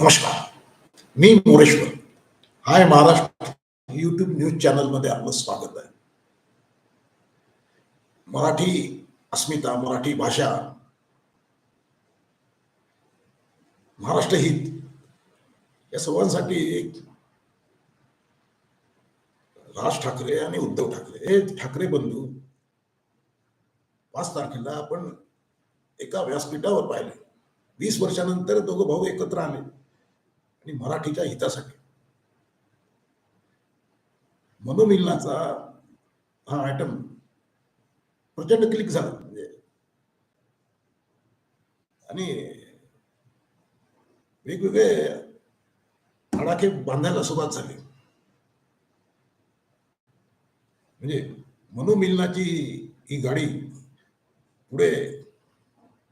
नमस्कार. मी Moreshwar. Hi Maharashtra YouTube news चॅनलमध्ये आपलं स्वागत आहे. मराठी अस्मिता मराठी भाषा. महाराष्ट्र हित. या सर्वांसाठी एक राज ठाकरे आणि उद्धव ठाकरे. हे ठाकरे बंधू पाच तारखेला आपण एका व्यासपीठावर पाहिले. वीस वर्षानंतर दोघं भाऊ एकत्र आले. आणि मराठीच्या हितासाठी. मनोमिलनाचा हा आयटम प्रचंड क्लिक झाला. म्हणजे आणि वेगवेगळे धडाके बांधायला सुरुवात झाली. म्हणजे मनोमिलनाची ही गाडी पुढे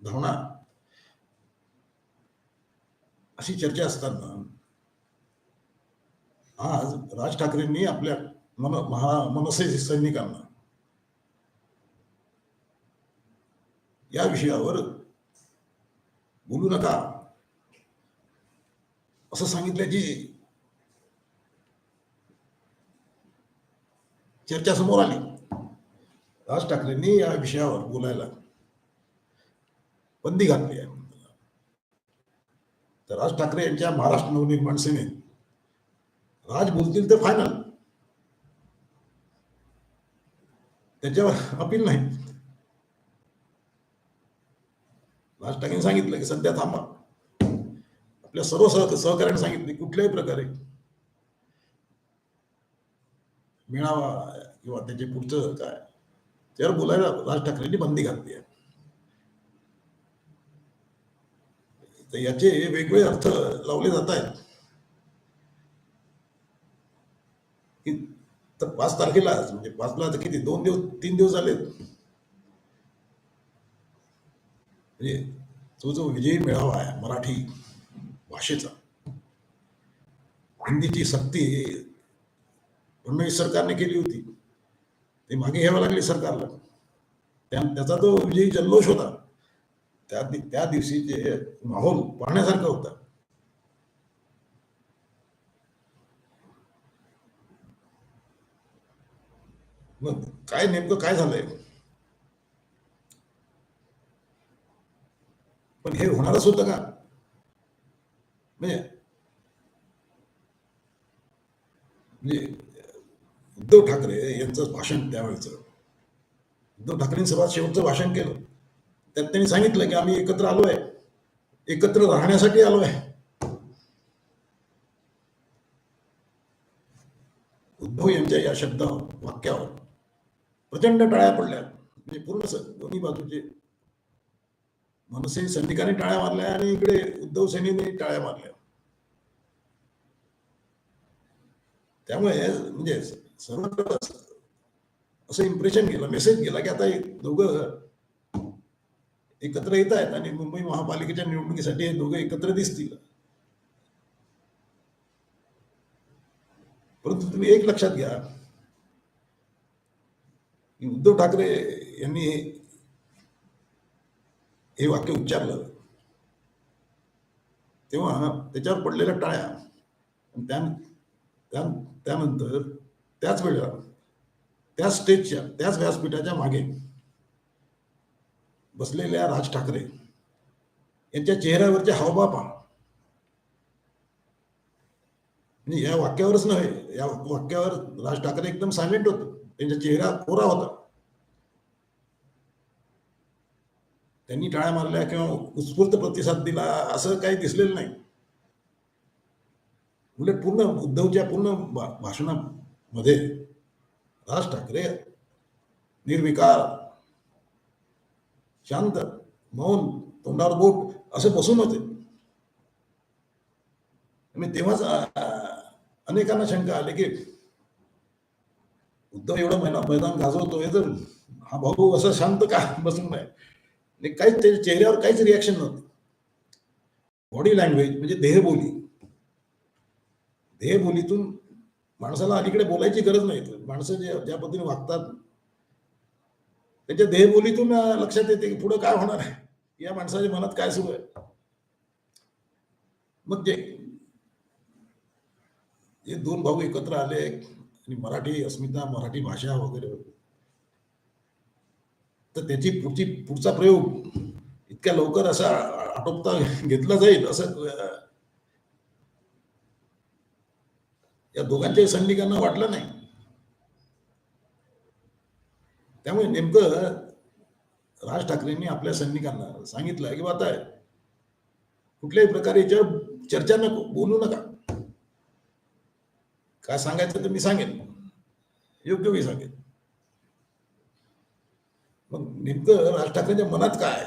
धावणार अशी चर्चा असताना आज राज ठाकरेंनी आपल्या मन महा मनसे सैनिकांना या विषयावर बोलू नका. असं सांगितल्याची चर्चा समोर आली. राज ठाकरेंनी या विषयावर बोलायला बंदी घातली आहे. तर राज ठाकरे यांच्या महाराष्ट्र नवनिर्माण सेनेत. राज बोलतील तर फायनल त्याच्यावर अपील नाही. राज ठाकरेंनी सांगितलं की सध्या थांबा. आपल्या सर्व सह सहकार्याने सांगितले कुठल्याही प्रकारे मिळावा किंवा त्याचे पुढचं काय त्यावर बोलायला राज ठाकरेंनी बंदी घातली आहे. तर याचे वेगवेगळे अर्थ लावले जात आहेत. की तर पाच तारखेला म्हणजे पाचला तर किती? दोन दिवस तीन दिवस झाले. म्हणजे तो जो विजयी मेळावा आहे मराठी भाषेचा हिंदीची सक्ती फडणवीस सरकारने केली होती. ते मागे घ्यावं लागली सरकारला. त्या त्याचा तो विजयी जल्लोष होता. त्या त्या दिवशी जे माहोल पाहण्यासारखा होता. मग काय नेमकं काय झालंय? पण हे होणारच होतं का? म्हणजे म्हणजे उद्धव ठाकरे यांचं भाषण त्यावेळेचं. उद्धव ठाकरेंनी सर्वात शेवटचं भाषण केलं. त्यांनी सांगितलं की आम्ही एकत्र आलो आहे एकत्र राहण्यासाठी आलो आहे उद्धव यांच्या या शब्दावर वाक्यावर प्रचंड टाळ्या पडल्या. म्हणजे पूर्ण दोन्ही बाजूचे मनसे सैनिकांनी टाळ्या मारल्या आणि इकडे उद्धव सेनेने टाळ्या मारल्या. त्यामुळे म्हणजे सर्व असं इम्प्रेशन गेलं मेसेज गेला की आता दोघं एकत्र येत आहेत आणि मुंबई महापालिकेच्या निवडणुकीसाठी हे दोघं एकत्र दिसतील. परंतु तुम्ही एक लक्षात घ्या. की उद्धव ठाकरे यांनी हे- वाक्य उच्चारलं. तेव्हा त्याच्यावर पडलेल्या टाळ्या त्यानंतर त्याच वेळेला त्याच स्टेजच्या त्याच व्यासपीठाच्या मागे बसलेल्या राज ठाकरे यांच्या चेहऱ्यावरचे हावभाव पहा. म्हणजे या वाक्यावरच नव्हे या वाक्यावर राज ठाकरे एकदम सायलेंट होते. त्यांचा चेहरा कोरा होता. त्यांनी टाळ्या मारल्या किंवा उत्स्फूर्त प्रतिसाद दिला असं काही दिसलेलं नाही. उलट पूर्ण उद्धवच्या पूर्ण भा- भाषणामध्ये राज ठाकरे निर्विकार शांत मौन तोंडावर बोट असे बसून होते. आणि तेव्हाच अनेकांना शंका आली की उद्धव एवढं मैदान मैदान गाजवतोय तर हा भाऊ असा शांत का बसून नाही आणि काहीच त्याच्या चेहऱ्यावर काहीच रिॲक्शन नव्हतं. बॉडी लँग्वेज म्हणजे देहबोली देहबोलीतून माणसाला अलीकडे बोलायची गरज नाही. माणसं जे ज्या पद्धतीने वागतात त्याच्या देहबोलीतून लक्षात येते की पुढे काय होणार आहे. या माणसाच्या मनात काय सुरू आहे? मग जे हे दोन भाऊ एकत्र आले आणि मराठी अस्मिता मराठी भाषा वगैरे. तर त्याची पुढची पुढचा प्रयोग इतक्या लवकर असा आटोपता घेतला जाईल असं या दोघांच्याही सैनिकांना वाटलं नाही. त्यामुळे नेमकं राज ठाकरेंनी आपल्या सैनिकांना सांगितलं की आता कुठल्याही प्रकारे याच्यावर चर्चा नको बोलू नका. काय सांगायचं तर मी सांगेन. योग्य मी सांगेन. मग नेमकं राज ठाकरेंच्या मनात काय?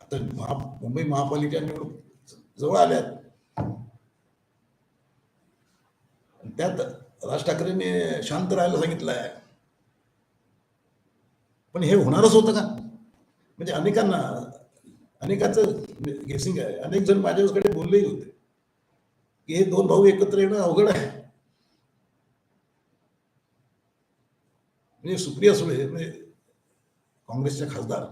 आता महा मुंबई महापालिका निवडणूक जवळ आल्यात. त्यात राज ठाकरेंनी शांत राहायला सांगितलं आहे पण हे होणारच होतं का? म्हणजे अनेकांना अनेकाचं गेसिंग आहे. अनेक जण माझ्याकडे बोललेही होते. की हे दोन भाऊ एकत्र येणं अवघड आहे. म्हणजे सुप्रिया सुळे म्हणजे काँग्रेसच्या खासदार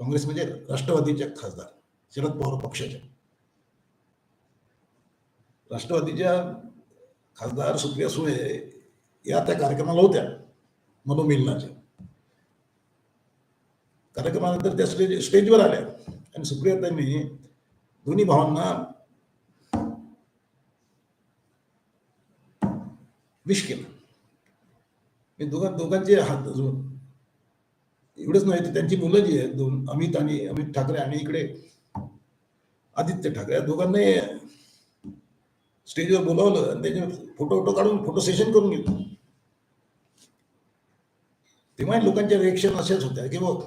काँग्रेस म्हणजे राष्ट्रवादीच्या खासदार शरद पवार पक्षाच्या राष्ट्रवादीच्या खासदार सुप्रिया सुळे या त्या कार्यक्रमाला होत्या मनोमिलनाच्या कार्यक्रमानंतर त्या स्टेज स्टेजवर आल्या. आणि सुप्रिया त्यांनी दोन्ही भावांना विश केलं. मी दोघां दोघांचे हात अजून एवढंच नाही तर त्यांची मुलं जी आहेत दोन अमित आणि अमित ठाकरे आणि इकडे आदित्य ठाकरे या दोघांनाही स्टेजवर बोलावलं आणि त्याचे फोटो वोटो काढून फोटो सेशन करून घेतलं. तेव्हा लोकांच्या रिएक्शन अशाच होत्या की बघ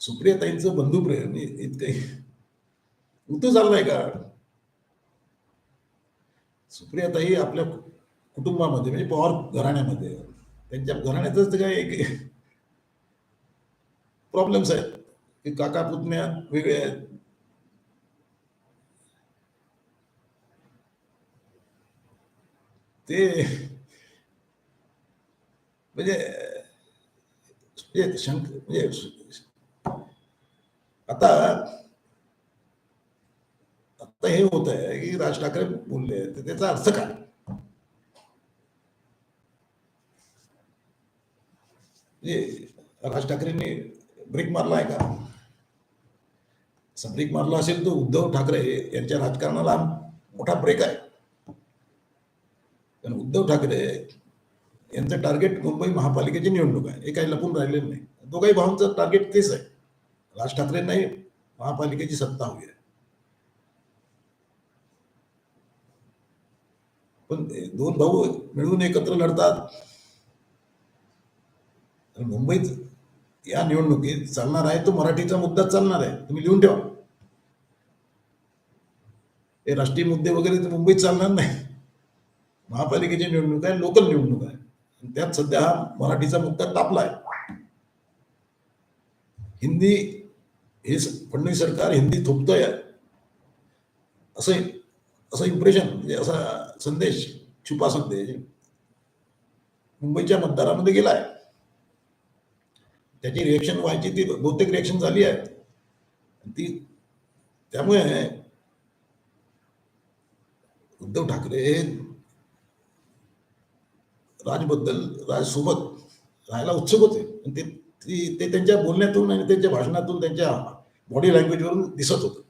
सुप्रियाताईंचं बंधुप्रेम इतकं उतर चाललंय का? सुप्रियाताई आपल्या कुटुंबामध्ये म्हणजे पवार घराण्यामध्ये त्यांच्या घराण्यातच काय एक प्रॉब्लेम्स आहेत. की काका पुतण्या वेगळे आहेत. ते म्हणजे म्हणजे शंक म्हणजे आता आता हे होत आहे की राज ठाकरे बोलले तर त्याचा अर्थ काय? म्हणजे राज ठाकरेंनी ब्रेक मारला आहे का? असा ब्रेक मारला असेल तर उद्धव ठाकरे यांच्या राजकारणाला मोठा ब्रेक आहे. उद्धव ठाकरे यांचं टार्गेट मुंबई महापालिकेची निवडणूक आहे. हे काही लपून राहिलेलं नाही. दोघाही भाऊंचं टार्गेट तेच आहे. राज ठाकरेंनाही महापालिकेची सत्ता हवी आहे. पण दोन भाऊ मिळून एकत्र लढतात. मुंबईत या निवडणुकीत चालणार आहे तो मराठीचा मुद्दा चालणार आहे. तुम्ही लिहून ठेवा. हे राष्ट्रीय मुद्दे वगैरे तर मुंबईत चालणार नाही. महापालिकेची निवडणूक आहे लोकल निवडणूक आहे. आणि त्यात सध्या हा मराठीचा मुद्दा तापला आहे. हिंदी हे फडणवीस सरकार हिंदी थोपतंय असं असं इम्प्रेशन म्हणजे असा संदेश छुपा संदेश मुंबईच्या मतदारामध्ये गेलाय. त्याची रिएक्शन व्हायची ती बहुतेक रिएक्शन झाली आहे. ती त्यामुळे उद्धव ठाकरे राजबद्दल राजसोबत राहायला उत्सुक होते. आणि ते ती- ते त्यांच्या बोलण्यातून आणि त्यांच्या भाषणातून त्यांच्या बॉडी लँग्वेजवरून दिसत होतं.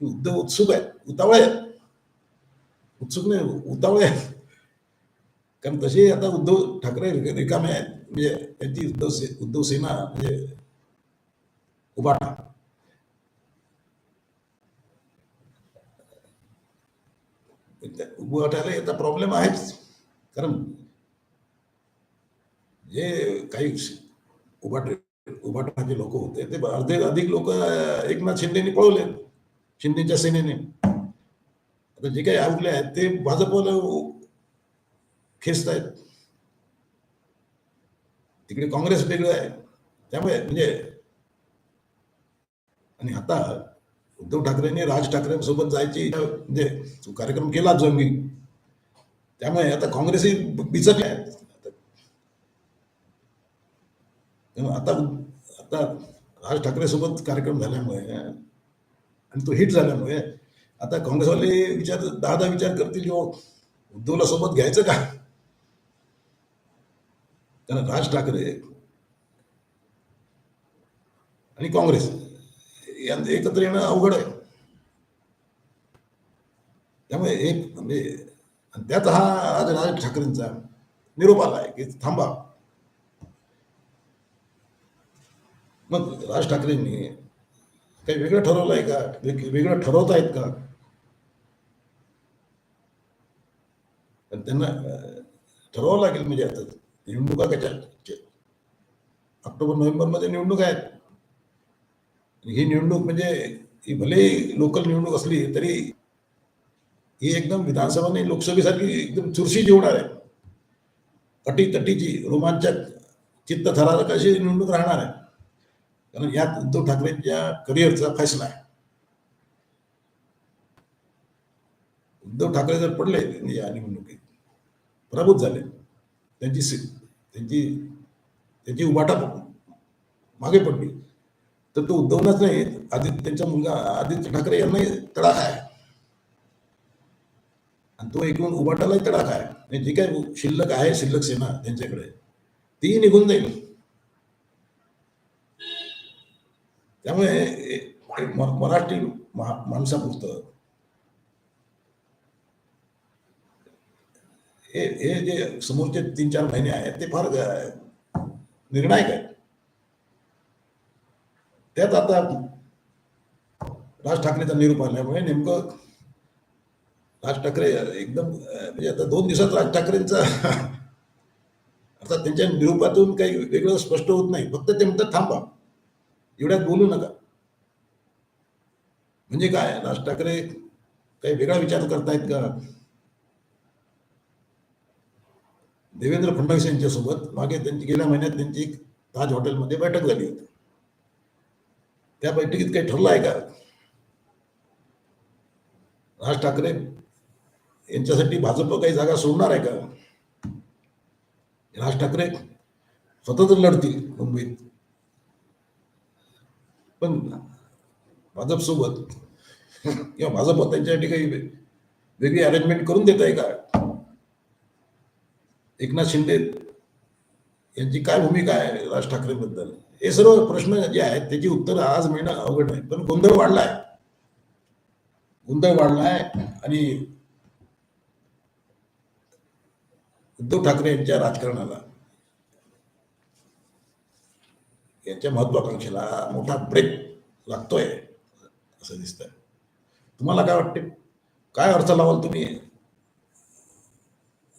की उद्धव उत्सुक आहेत उतावळे आहेत. उत्सुक नाही उतावळे आहेत. कारण तसे आता उद्धव ठाकरे रिकामे आहेत. म्हणजे त्यांची उद्धव से उद्धव सेना म्हणजे उभाटा. त्या उभाटायला याचा प्रॉब्लेम आहेच. कारण जे काही उभाट उभाटाचे लोक होते. ते अर्धे अधिक लोक एकनाथ शिंदेनी पळवले. शिंदेच्या सेनेने. आता जे काही आवडले आहेत ते भाजपला खेचत आहेत तिकडे काँग्रेस वेगळं आहे. त्यामुळे म्हणजे आणि आता उद्धव ठाकरेंनी राज ठाकरेंसोबत जायची म्हणजे कार्यक्रम केला जंगी. त्यामुळे आता काँग्रेसही बिचकले आहेत. त्यामुळे आता आता राज ठाकरे सोबत कार्यक्रम झाल्यामुळे आणि तो हिट झाल्यामुळे आता काँग्रेसवाले विचार दहा दहा विचार करतील जो उद्धवला सोबत घ्यायचं का? कारण राज ठाकरे आणि काँग्रेस यांचं एकत्र येणं अवघड आहे. त्यामुळे एक म्हणजे आणि त्यात हा आज राज ठाकरेंचा निरोप आला आहे की थांबा मग राज ठाकरेंनी काही वेगळं ठरवलं आहे का वेगळं ठरवत आहेत का पण त्यांना ठरवावं लागेल म्हणजे आता निवडणुका कशा ऑक्टोबर नोव्हेंबरमध्ये निवडणूक आहेत ही निवडणूक म्हणजे ही भले लोकल निवडणूक असली तरी ही एकदम विधानसभा आणि लोकसभेसारखी एकदम चुरशी जेवणार आहे. अटी तटीची रोमांचक चित्त थरारक अशी निवडणूक राहणार आहे. कारण यात उद्धव ठाकरेंच्या करिअरचा फैसला आहे. उद्धव ठाकरे जर पडले या निवडणुकीत पराभूत झाले. त्यांची त्यांची त्यांची उभाटा मागे पडली. तर तो उद्धवनाच नाही आदित्य त्यांचा मुलगा आदित्य ठाकरे यांनाही तडाखा आहे. तो एकूण उभाटालाही तडाखा आहे आणि जी काय शिल्लक आहे शिल्लक सेना त्यांच्याकडे ती निघून जाईल. त्यामुळे हे- मराठी माणसापुरतं. हे हे जे समोरचे तीन चार महिने आहेत ते फार निर्णायक आहेत. त्यात आता राज ठाकरेचा निरूप आल्यामुळे नेमकं राज ठाकरे एकदम म्हणजे आता दोन दिवसात राज ठाकरेंचा अर्थात त्यांच्या निरूपातून काही वेगळं स्पष्ट होत नाही. फक्त ते म्हणतात थांबा एवढ्यात बोलू नका. म्हणजे काय राज ठाकरे काही वेगळा विचार करतायत का? देवेंद्र फडणवीस यांच्यासोबत मागे त्यांची गेल्या महिन्यात त्यांची एक ताज हॉटेलमध्ये बैठक झाली होती. त्या बैठकीत काही ठरलं आहे का? राज ठाकरे यांच्यासाठी भाजप काही जागा सोडणार आहे का? राज ठाकरे स्वतंत्र लढतील मुंबईत. पण भाजप सोबत किंवा भाजप त्यांच्यासाठी काही वेगळी अरेंजमेंट करून देत आहे का? एकनाथ शिंदे यांची काय भूमिका आहे राज ठाकरेबद्दल? हे सर्व प्रश्न जे आहेत त्याची उत्तर आज मिळणं अवघड आहे. पण गोंधळ वाढलाय. गोंधळ वाढलाय आणि उद्धव ठाकरे यांच्या राजकारणाला. यांच्या महत्वाकांक्षेला मोठा ब्रेक लागतोय असं दिसतंय. तुम्हाला काय वाटते काय अर्थ लावाल तुम्ही?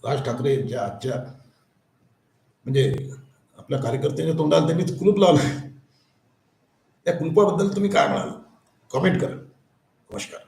राज ठाकरे यांच्या आजच्या म्हणजे आपल्या कार्यकर्त्यांच्या तोंडाला त्यांनी कुलूप लावला त्या कुलपाबद्दल तुम्ही काय म्हणाल? कमेंट करा. नमस्कार.